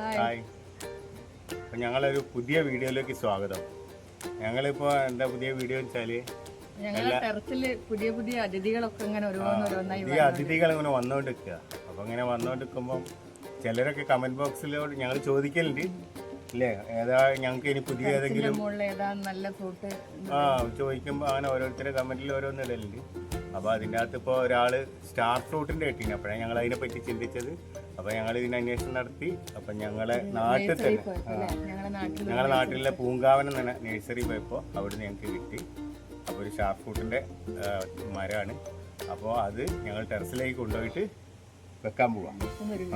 Hi അപ്പം ഞങ്ങളൊരു പുതിയ വീഡിയോയിലേക്ക് സ്വാഗതം. ഞങ്ങളിപ്പോൾ എന്താ പുതിയ വീഡിയോ വെച്ചാൽ പുതിയ പുതിയ അതിഥികളൊക്കെ ഇങ്ങനെ ഓരോന്ന് ഓരോന്നായി പുതിയ അതിഥികൾ ഇങ്ങനെ വന്നുകൊണ്ടിരിക്കുക അപ്പോൾ ഇങ്ങനെ വന്നുകൊണ്ടിരിക്കുമ്പം ചിലരൊക്കെ കമന്റ് ബോക്സിലോട് ഞങ്ങൾ ചോദിക്കലുണ്ട്. അല്ലേ ഏതാ ഞങ്ങൾക്ക് ഇനി പുതിയ ഏതെങ്കിലും ഏതാ നല്ല ഫ്രൂട്ട് ആ ചോദിക്കുമ്പോൾ അങ്ങനെ ഓരോരുത്തരുടെ കമന്റിൽ ഓരോന്ന് ഇടലുണ്ട്. അപ്പോൾ അതിന്റെ അകത്ത് ഇപ്പോൾ ഒരാൾ സ്റ്റാർ ഫ്രൂട്ടിന്റെ കിട്ടീന് അപ്പോഴാണ് ഞങ്ങൾ അതിനെ പറ്റി ചിന്തിച്ചത്. അപ്പോൾ ഞങ്ങൾ ഇതിന് അന്വേഷണം നടത്തി. അപ്പം ഞങ്ങളെ നാട്ടിൽ തന്നെ. ഞങ്ങളെ ഞങ്ങളുടെ നാട്ടിലെ പൂങ്കാവനം തന്നെ നഴ്സറി പോയപ്പോൾ അവിടുന്ന് ഞങ്ങൾക്ക് കിട്ടി. അപ്പോൾ ഒരു ഷാർപ്പ് ഫുട്ടിന്റെ മരമാണ്. അപ്പോൾ അത് ഞങ്ങൾ ടെറസിലേക്ക് കൊണ്ടുപോയിട്ട് വെക്കാൻ പോവാം.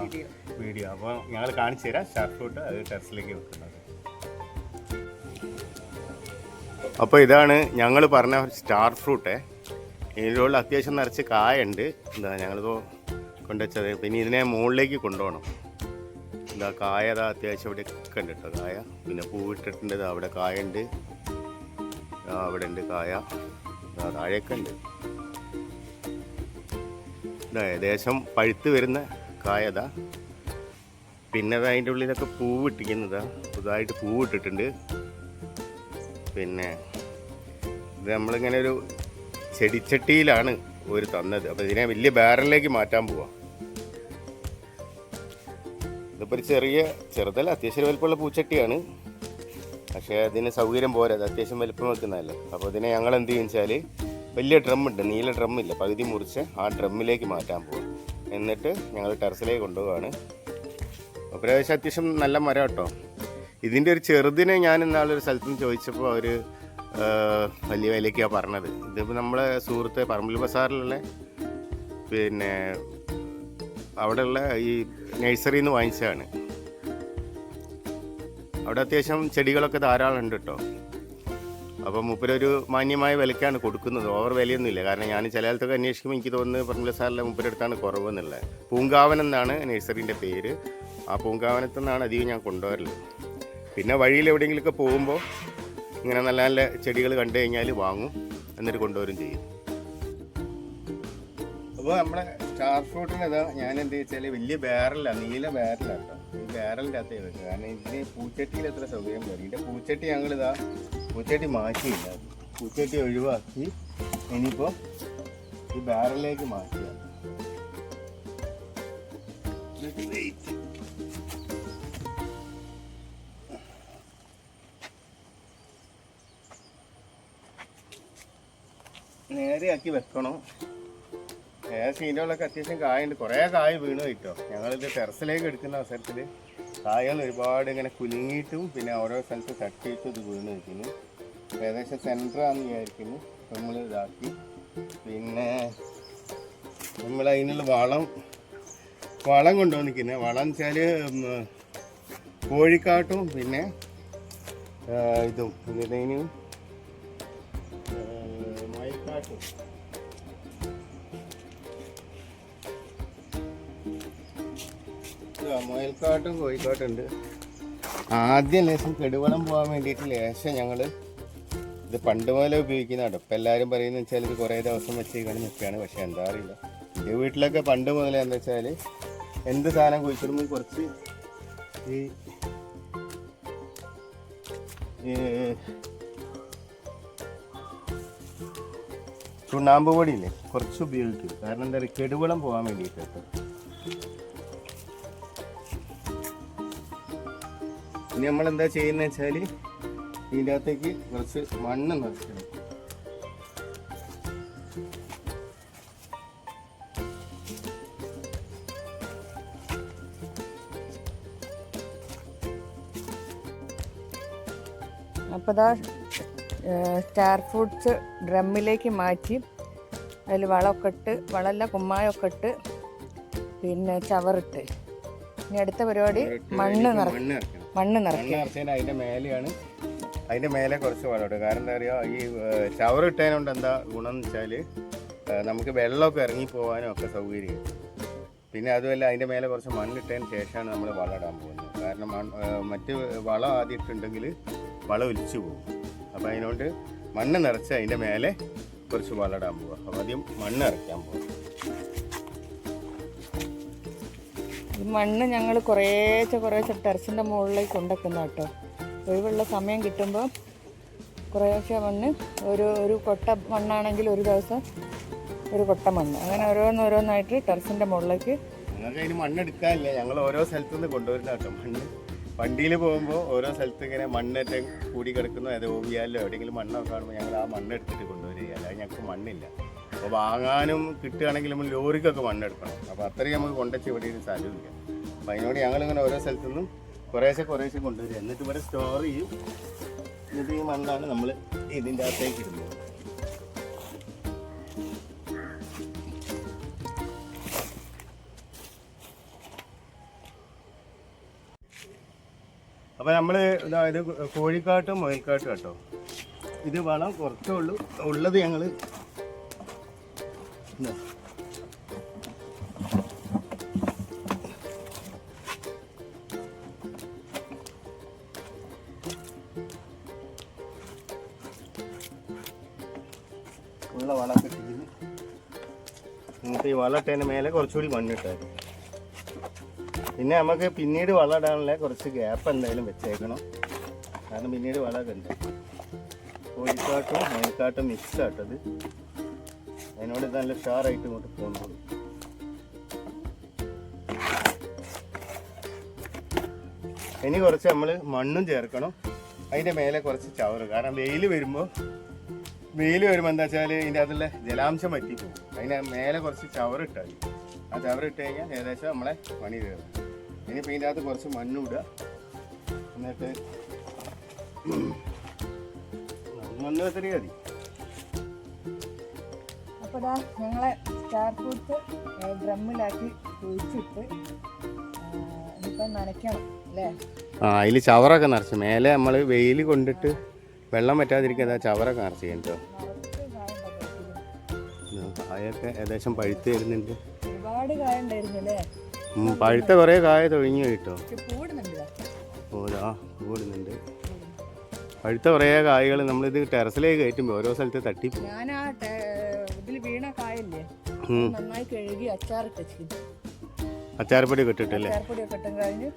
വീഡിയോ വീഡിയോ അപ്പോൾ ഞങ്ങൾ കാണിച്ചു തരാം ഷാർപ്പ് ഫുട്ട് അത് ടെറസിലേക്ക് വെക്കുന്നത്. അപ്പോൾ ഇതാണ് ഞങ്ങൾ പറഞ്ഞ സ്റ്റാർ ഫ്രൂട്ടേ ഇതിലുള്ള അത്യാവശ്യം നിറച്ച് കായുണ്ട് എന്താ ഞങ്ങളിപ്പോൾ കൊണ്ടുവച്ചത്. പിന്നെ ഇതിനെ മുകളിലേക്ക് കൊണ്ടുപോകണം. എന്താ കായ അതാ അത്യാവശ്യം ഇവിടെ ഒക്കെ കേട്ടോ കായ. പിന്നെ പൂവിട്ടിട്ടുണ്ട് അവിടെ കായ ഉണ്ട്. അവിടെ ഉണ്ട് കായ. താഴെയൊക്കെ ഉണ്ട്. ഏകദേശം പഴുത്ത് വരുന്ന കായതാ പിന്നെ ദാ അതിന്റെ ഉള്ളിലൊക്കെ പൂവിട്ടിക്കുന്നതാ പുതുതായിട്ട് പൂവിട്ടിട്ടുണ്ട് പിന്നെ ഇത് നമ്മളിങ്ങനെ ഒരു ചെടിച്ചട്ടിയിലാണ് ഒരു തന്നത്. അപ്പോൾ ഇതിനെ വലിയ ബാരലിലേക്ക് മാറ്റാൻ പോവാം. ഇതിപ്പോൾ ഒരു ചെറിയ ചെറുതല്ല അത്യാവശ്യം വലുപ്പമുള്ള പൂച്ചട്ടിയാണ്. പക്ഷേ അതിന് സൗകര്യം പോരാ. അത് അത്യാവശ്യം വലുപ്പം വെക്കുന്നതല്ലേ. അപ്പോൾ ഇതിനെ ഞങ്ങൾ എന്ത് ചെയ്യും വെച്ചാൽ വലിയ ഡ്രമ്മുണ്ട്. നീല ഡ്രമ്മില്ല. പകുതി മുറിച്ച് ആ ഡ്രമ്മിലേക്ക് മാറ്റാൻ പോകും എന്നിട്ട് ഞങ്ങൾ ടെറസിലേക്ക് കൊണ്ടുപോവാണ്. അപ്പോൾ ഏകദേശം അത്യാവശ്യം നല്ല മരം കേട്ടോ ഇതിന്റെ ഒരു ചെറുതിനെ ഞാൻ ഇന്നാളൊരു സ്ഥലത്ത് നിന്ന് ചോദിച്ചപ്പോൾ അവർ വലിയ വിലയ്ക്കാണ് പറഞ്ഞത്. ഇതിപ്പോൾ നമ്മളെ സുഹൃത്ത് പറമ്പിൽ ബസാറിലുള്ള പിന്നെ അവിടെയുള്ള ഈ നഴ്സറിയിൽ നിന്ന് വാങ്ങിച്ചതാണ്. അവിടെ അത്യാവശ്യം ചെടികളൊക്കെ ധാരാളം ഉണ്ട് കേട്ടോ അപ്പോൾ മൂപ്പരൊരു മാന്യമായ വിലക്കാണ് കൊടുക്കുന്നത്. ഓവർ വിലയൊന്നുമില്ല. കാരണം ഞാൻ ചില കാലത്തൊക്കെ അന്വേഷിക്കുമ്പോൾ എനിക്ക് തോന്നുന്നത് പറമ്പിൽ സാറിലെ മൂപ്പരടുത്താണ് കുറവെന്നുള്ളത്. പൂങ്കാവൻ എന്നാണ് നഴ്സറിന്റെ പേര്. ആ പൂങ്കാവനത്തു നിന്നാണ് അധികം ഞാൻ കൊണ്ടുവരൽ. പിന്നെ വഴിയിൽ എവിടെയെങ്കിലുമൊക്കെ പോകുമ്പോൾ ഇങ്ങനെ നല്ല നല്ല ചെടികൾ കണ്ടു കഴിഞ്ഞാൽ വാങ്ങും. എന്നിട്ട് കൊണ്ടുവരും ചെയ്യും. അപ്പോൾ നമ്മുടെ സ്റ്റാർ ഫ്രൂട്ടിനത് ഞാൻ എന്ത് വെച്ചാൽ വലിയ ബാരലാണ് നീല ബാരലാണ് കേട്ടോ. ഈ ബാരലിന്റെ അകത്തേ വെക്കുക കാരണം ഇതിന് പൂച്ചട്ടിയിൽ എത്ര സൗകര്യം വരും ഇതിന്റെ പൂച്ചട്ടി ഞങ്ങളിതാ പൂച്ചട്ടി മാറ്റിയില്ല. പൂച്ചട്ടി ഒഴിവാക്കി ഇനിയിപ്പോൾ ഈ ബാരലിലേക്ക് മാറ്റുക നേരെയാക്കി വെക്കണം. ഏ സീനുകളൊക്കെ അത്യാവശ്യം കായുണ്ട്. കുറേ കായ വീണ് കിട്ടോ. ഞങ്ങളിത് ടെറസിലേക്ക് എടുക്കുന്ന അവസരത്തിൽ കായകൾ ഒരുപാട് ഇങ്ങനെ കുലുങ്ങിയിട്ടും പിന്നെ ഓരോ സ്ഥലത്ത് തട്ടിയിട്ടും ഇത് വീണ് അപ്പോൾ ഏകദേശം ആണെന്ന് വിചാരിക്കുന്നു. നമ്മൾ ഇതാക്കി. പിന്നെ നമ്മൾ അതിനുള്ള വളം വളം കൊണ്ടുവന്നിരിക്കുന്നത് വളം വെച്ചാൽ കോഴിക്കാട്ടും പിന്നെ ഇതും ഇതിന് മുയൽക്കാട്ടും കോഴിക്കാട്ടും ഉണ്ട് ആദ്യം ലേശം കെടുവളം പോകാൻ വേണ്ടിയിട്ട് ലേശം ഞങ്ങൾ ഇത് പണ്ട് മുതലേ ഉപയോഗിക്കുന്നതാണ്. ഇപ്പം എല്ലാവരും പറയുന്നത് വെച്ചാൽ ഇത് കുറേ ദിവസം വെച്ച് കാണി നിൽക്കുകയാണ്. പക്ഷെ എന്താ അറിയില്ല. എന്റെ വീട്ടിലൊക്കെ പണ്ട് മുതലേ എന്താ വെച്ചാൽ എന്ത് സാധനം കുഴിച്ചിടുമ്പോൾ കുറച്ച് ഈ ചുണ്ണാമ്പ് പൊടിയില്ലേ? കുറച്ച് ഉപയോഗിക്കും. കാരണം എന്താ പറയുക കെടുവളം പോകാൻ വേണ്ടിയിട്ട്. ഇനി നമ്മൾ എന്താ ചെയ്യുന്നത് വെച്ചാൽ ഇതിന്റെ അകത്തേക്ക് കുറച്ച് മണ്ണ് നിറയ്ക്കണം. അപ്പോൾ സ്റ്റാർ ഫ്രൂട്ട്സ് ഡ്രമ്മിലേക്ക് മാറ്റി അതിൽ വളമൊക്കെ ഇട്ട് വളമല്ല കുമ്മായമൊക്കെ ഇട്ട് പിന്നെ ചവറിട്ട്. ഇനി അടുത്ത പരിപാടി മണ്ണ് നിറഞ്ഞ് മണ്ണ് നിറഞ്ഞ് അതിന്റെ മേലെയാണ് അതിന്റെ മേലെ കുറച്ച് വളമിടും കാരണം എന്താ പറയുക ഈ ചവറിട്ടതിനോണ്ട് എന്താ ഗുണം എന്ന് വെച്ചാൽ നമുക്ക് വെള്ളമൊക്കെ ഇറങ്ങി പോകാനും ഒക്കെ സൗകര്യം. പിന്നെ അതുമല്ല അതിന്റെ മേലെ കുറച്ച് മണ്ണിട്ടതിന് ശേഷമാണ് നമ്മൾ വളം ഇടാൻ പോകുന്നത്. കാരണം മറ്റ് വളം ആദ്യം ഇട്ടുണ്ടെങ്കിൽ വളം ഒലിച്ചു പോകും. അപ്പോൾ അതിനോണ്ട് മണ്ണ് നിറച്ച് അതിന്റെ മേലെ കുറച്ച് വളടാൻ പോവുക അപ്പോൾ ആദ്യം മണ്ണ് നിറയ്ക്കാൻ പോവുക ഈ മണ്ണ് ഞങ്ങൾ കുറേശ്ശെ കുറേശ്ശെ ടെറസിന്റെ മുകളിലേക്ക് കൊണ്ടുവെക്കുന്ന കേട്ടോ. ഒഴിവുള്ള സമയം കിട്ടുമ്പോൾ കുറേശ്ശെ മണ്ണ് ഒരു ഒരു കൊട്ട മണ്ണാണെങ്കിൽ ഒരു ദിവസം ഒരു കൊട്ട മണ്ണ്. അങ്ങനെ ഓരോന്നോരോന്നായിട്ട് ടെറസിന്റെ മുകളിലേക്ക് ഞങ്ങൾക്ക് അതിന് മണ്ണെടുക്കാനില്ല ഞങ്ങൾ ഓരോ സ്ഥലത്തു നിന്ന് കൊണ്ടുവരുന്ന കേട്ടോ മണ്ണ്. വണ്ടിയിൽ പോകുമ്പോൾ ഓരോ സ്ഥലത്ത് ഇങ്ങനെ മണ്ണൊക്കെ കൂടി കിടക്കുന്നു. അത് ഓവിയാലോ എവിടെയെങ്കിലും മണ്ണൊക്കെ കാണുമ്പോൾ ഞങ്ങൾ ആ മണ്ണ് എടുത്തിട്ട് കൊണ്ടുവരിക അല്ലാതെ ഞങ്ങൾക്ക് മണ്ണില്ല. അപ്പോൾ വാങ്ങാനും കിട്ടുകയാണെങ്കിൽ നമ്മൾ ലോറിക്കൊക്കെ മണ്ണെടുക്കണം. അപ്പോൾ അത്രയും നമുക്ക് കൊണ്ടുവച്ച് ഒരു സ്ഥലമില്ല അപ്പോൾ അതിനോട് ഞങ്ങളിങ്ങനെ ഓരോ സ്ഥലത്തു നിന്നും കുറേശ്ശെ കുറേശ്ശെ കൊണ്ടുവരിക എന്നിട്ട് ഇവിടെ സ്റ്റോർ ചെയ്യും. എന്നിട്ട് ഈ മണ്ണാണ് നമ്മൾ ഇതിന്റെ അകത്തേക്ക് ഇടുന്നത്. അപ്പോൾ നമ്മൾ ഇത് കോഴിക്കാട്ടും മുയൽക്കാട്ടും കേട്ടോ ഇത് വളം കുറച്ചേ ഉള്ളൂ. ഉള്ളത് ഞങ്ങൾ ഉള്ള വളം കിട്ടിയിരുന്നു എന്നിട്ട് ഈ വളം ഇട്ടതിന് മേലെ കുറച്ചുകൂടി മണ്ണിട്ടായിരുന്നു പിന്നെ നമുക്ക് പിന്നീട് വളം ഇടാനുള്ള കുറച്ച് ഗ്യാപ്പ് എന്തായാലും വെച്ചേക്കണം. കാരണം പിന്നീട് വളമൊക്കെ ഉണ്ട് കോഴിക്കാട്ടും മയിൽക്കാട്ടും മിക്സ് ആട്ടത് അതിനോട് നല്ല ഷാറായിട്ട് ഇങ്ങോട്ട് പോകുന്നുള്ളൂ ഇനി കുറച്ച് നമ്മൾ മണ്ണും ചേർക്കണം. അതിന്റെ മേലെ കുറച്ച് ചവറ്. കാരണം വെയിൽ വരുമ്പോൾ വെയിൽ വരുമ്പോൾ എന്താ വെച്ചാൽ ഇതിന്റെ അതിലെ ജലാംശം പറ്റിപ്പോകും അതിന്റെ മേലെ കുറച്ച് ചവറ് ഇട്ടാൽ ആ ചവറ് ഇട്ട് കഴിഞ്ഞാൽ ഏകദേശം നമ്മളെ പണി കയറും ഇനിയിപ്പോൾ ഇതിന്റെ അകത്ത് കുറച്ച് മണ്ണിടുക ഇടുക. എന്നിട്ട് മണ്ണ് എത്ര മതി. അപ്പോൾ ഇതാ ഞങ്ങളെ സ്റ്റാർ ഫ്രൂട്ട്സ് ഡ്രമ്മിലാക്കി കുഴിച്ചിട്ട് ഇനിയിപ്പം നനയ്ക്കണം അല്ലേ? ആ അതിൽ ചവറൊക്കെ നിറച്ച്. മേലെ നമ്മൾ വെയിൽ കൊണ്ടിട്ട് വെള്ളം പറ്റാതിരിക്കാൻ അതാ ചവറൊക്കെ നിറച്ച് കഴിഞ്ഞോ അതൊക്കെ കായൊക്കെ ഏകദേശം പഴുത്ത് വരുന്നുണ്ട്. ഒരുപാട് കായ ഉണ്ടായിരുന്നു അല്ലേ? ഉം, പഴുത്ത കുറേ കായ തൊഴിഞ്ഞു കേട്ടോ. പോരാ. കൂടുന്നുണ്ട് പഴുത്ത കുറേ കായകൾ നമ്മളിത് ടെറസിലേക്ക് കയറ്റുമ്പോൾ ഓരോ സ്ഥലത്ത് തട്ടി ഞാൻ ആ ഇതിൽ വീണ കായല്ലേ? നന്നായി കഴുകി അച്ചാറിട്ട് അച്ചാർപ്പൊടിയൊക്കെ ഇട്ടും കഴിഞ്ഞ്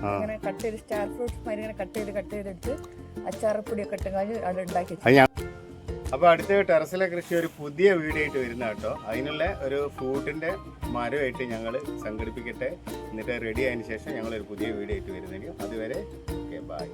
ആ. ഇങ്ങനെ കട്ട് ചെയ്ത് സ്റ്റാർ ഫ്രൂട്ട്സ് മാതിരി ഇങ്ങനെ കട്ട് ചെയ്ത് കട്ട് ചെയ്തെടുത്ത് അച്ചാർപ്പൊടി ഇട്ടും കഴിഞ്ഞ് അത് ഉണ്ടാക്കി അപ്പോൾ അടുത്ത ടെറസിലെ കൃഷി ഒരു പുതിയ വീടായിട്ട് വരുന്ന കേട്ടോ. അതിനുള്ള ഒരു ഫ്രൂട്ടിന്റെ മരമായിട്ട് ഞങ്ങൾ സംഘടിപ്പിക്കട്ടെ. എന്നിട്ട് റെഡി ആയതിനു ശേഷം ഞങ്ങൾ ഒരു പുതിയ വീടായിട്ട് വരുന്നതിന് അതുവരെ ഓക്കെ ബൈ